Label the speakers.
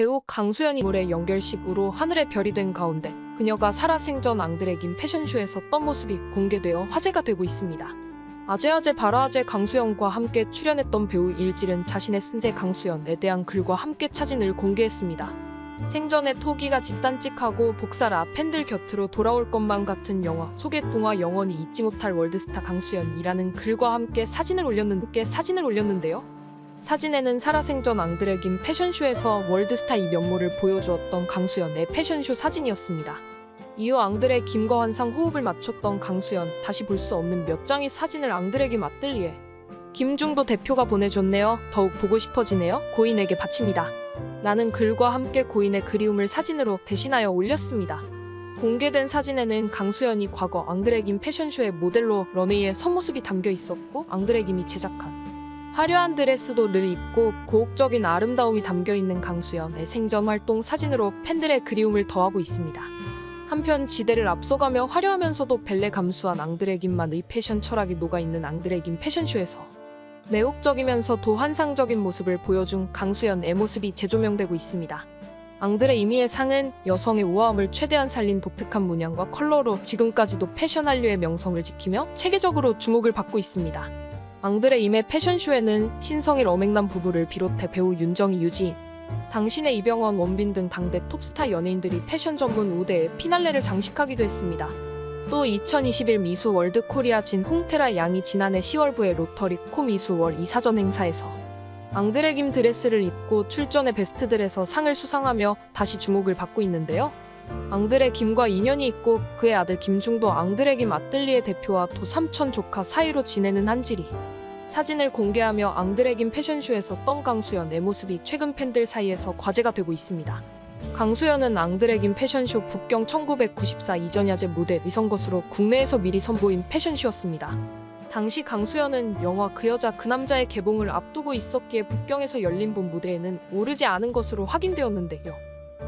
Speaker 1: 배우 강수연이 물의 연결식으로 하늘의 별이 된 가운데 그녀가 살아생전 앙드레긴 패션쇼에서 떤 모습이 공개되어 화제가 되고 있습니다. 아재아재 바라아재 강수연과 함께 출연했던 배우 일질은 자신의 쓴세 강수연에 대한 글과 함께 사진을 공개했습니다. 생전에 토기가 집단찍하고 복사라 팬들 곁으로 돌아올 것만 같은 영화 속의 동화 영원히 잊지 못할 월드스타 강수연이라는 글과 함께 사진을 올렸는 함께 사진을 올렸는데요. 사진에는 살아생전 앙드레긴 패션쇼에서 월드스타 이 면모를 보여주었던 강수연의 패션쇼 사진이었습니다. 이후 앙드레 김과 환상 호흡을 맞췄던 강수연 다시 볼 수 없는 몇 장의 사진을 앙드레기 맞들리에 김중도 대표가 보내줬네요. 더욱 보고 싶어지네요. 고인에게 바칩니다. 라는 글과 함께 고인의 그리움을 사진으로 대신하여 올렸습니다. 공개된 사진에는 강수연이 과거 앙드레김 패션쇼의 모델로 런웨이에 선 모습이 담겨 있었고 앙드레김이 제작한 화려한 드레스도 늘 입고 고혹적인 아름다움이 담겨 있는 강수연의 생전 활동 사진으로 팬들의 그리움을 더하고 있습니다. 한편 지대를 앞서가며 화려하면서도 벨레 감수한 앙드레김만의 패션 철학이 녹아있는 앙드레김 패션쇼에서 매혹적이면서도 환상적인 모습을 보여준 강수연의 모습이 재조명되고 있습니다. 앙드레 이미의 상은 여성의 우아함을 최대한 살린 독특한 문양과 컬러로 지금까지도 패션 한류의 명성을 지키며 체계적으로 주목을 받고 있습니다. 앙드레 임의 패션쇼에는 신성일 어맹남 부부를 비롯해 배우 윤정희 유지인, 당신의 이병헌 원빈 등 당대 톱스타 연예인들이 패션 전문 무대에 피날레를 장식하기도 했습니다. 또 2021 미수 월드 코리아 진 홍테라 양이 지난해 10월부에 로터리 코 미수월 2사전 행사에서 앙드레 김 드레스를 입고 출전해 베스트들에서 상을 수상하며 다시 주목을 받고 있는데요. 앙드레 김과 인연이 있고 그의 아들 김중도 앙드레 김 아뜰리에 대표와 도 삼촌 조카 사이로 지내는 한지리. 사진을 공개하며 앙드레 김 패션쇼에서 떤 강수연 의 모습이 최근 팬들 사이에서 과제가 되고 있습니다. 강수연은 앙드레 김 패션쇼 북경 1994 이전 야제 무대 위선 것으로 국내에서 미리 선보인 패션쇼였습니다. 당시 강수연은 영화 그 여자 그 남자의 개봉을 앞두고 있었기에 북경에서 열린 본 무대에는 오르지 않은 것으로 확인되었는데요.